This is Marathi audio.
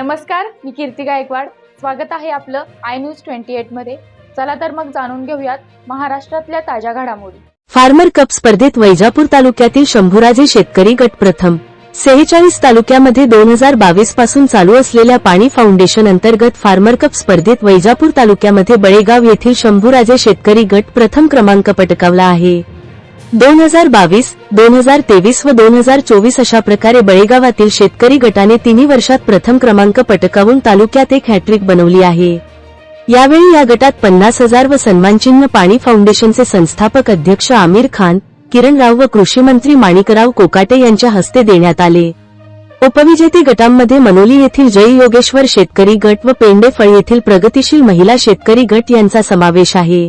नमस्कार मी कीर्ती गायकवाड. स्वागत आहे आपलं आय न्यूज ट्वेंटी एटमध्ये. चला तर मग जाणून घेऊयात महाराष्ट्रातल्या ताज्या घडामोडी. फार्मर कप स्पर्धेत वैजापूर तालुक्यातील शंभूराजे शेतकरी गट प्रथम. सेहेचाळीस तालुक्यामध्ये दोन हजार बावीसपासून चालू असलेल्या पाणी फाउंडेशन अंतर्गत फार्मर कप स्पर्धेत वैजापूर तालुक्यामध्ये बळेगाव येथील शंभूराजे शेतकरी गट प्रथम क्रमांक पटकावला आहे. दोन हजार बावीस दोन हजार तेवीस व दोन हजार चोवीस अशा प्रकारे बळेगावातील शेतकरी गटाने तिन्ही वर्षात प्रथम क्रमांक पटकावून तालुक्यात एक हॅट्रिक बनवली आहे. यावेळी या गटात पन्नास हजार व सन्मानचिन्ह पाणी फाउंडेशनचे संस्थापक अध्यक्ष आमिर खान किरणराव व कृषी मंत्री माणिकराव कोकाटे यांच्या हस्ते देण्यात आले. उपविजेते गटांमध्ये मनोली येथील जय योगेश्वर शेतकरी गट व पेंडेफळ येथील प्रगतिशील महिला शेतकरी गट यांचा समावेश आहे.